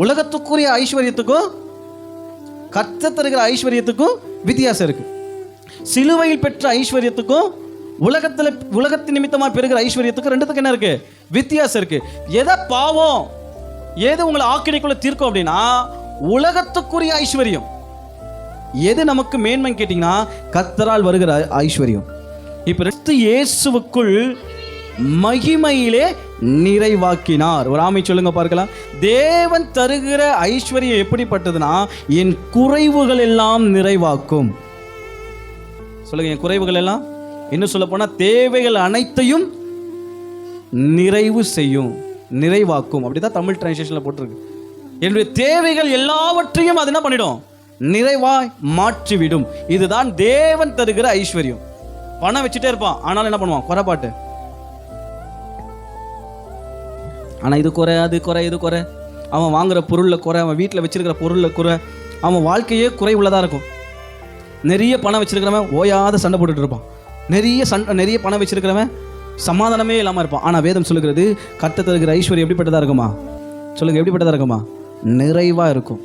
உலகத்துக்குரிய ஐஸ்வர்யத்துக்கும் கத்த தருகிற ஐஸ்வர்யத்துக்கும் வித்தியாசம் இருக்கு. சிலுவையில் பெற்ற ஐஸ்வர்யத்துக்கும் உலகத்தில் உலகத்தின் நிமித்தமாக பெறுகிற ஐஸ்வர்யத்துக்கும் ரெண்டுத்துக்கு என்ன இருக்கு? வித்தியாசம் இருக்கு. எதை பாவம் எது உங்களை ஆக்கினைக்குள்ள தீர்க்கும் அப்படின்னா உலகத்துக்குரிய ஐஸ்வர்யம். எது நமக்கு மேன்மை கேட்டிங்கன்னா கத்தரால் வருகிற ஐ- ஐஸ்வர்யம். இப்போ இயேசுவுக்குள் மகிமையிலே நிறைவாக்கினார். ஒரு ஆமை சொல்லுங்க பார்க்கலாம். தேவன் தருகிற ஐஸ்வர்யம் எப்படிப்பட்டதுன்னா என் குறைவுகள் எல்லாம் நிறைவாக்கும். சொல்லுங்க என் குறைவுகள் எல்லாம். என்ன சொல்ல போனா தேவைகள் அனைத்தையும் நிறைவு செய்யும் நிறைவாக்கும். அப்படிதான் தமிழ் டிரான்ஸ்லேஷனில் போட்டிருக்கு. என்னுடைய தேவைகள் எல்லாவற்றையும் அது என்ன பண்ணிடும்? நிறைவாய் மாற்றிவிடும். இதுதான் தேவன் தருகிற ஐஸ்வர்யம். பணம் வச்சுட்டே இருப்பான். ஆனாலும் என்ன பண்ணுவான்? குறைபாட்டு ஆனால் இது குறை அது குறை இது குறை. அவன் வாங்குகிற பொருளில் குறை அவன் வீட்டில் வச்சுருக்கிற பொருளில் குறை. அவன் வாழ்க்கையே குறை உள்ளதாக இருக்கும். நிறைய பணம் வச்சுருக்கிறவன் ஓயாத சண்டை போட்டுட்டு இருப்பான். நிறைய சண்டை நிறைய பணம் வச்சுருக்கிறவன் சமாதானமே இல்லாமல் இருப்பான். ஆனால் வேதம் சொல்லுகிறது கர்த்தர் தருகிற ஐஸ்வர்யம் எப்படிப்பட்டதாக இருக்குமா? சொல்லுங்கள் எப்படிப்பட்டதாக இருக்குமா? நிறைவாக இருக்கும்.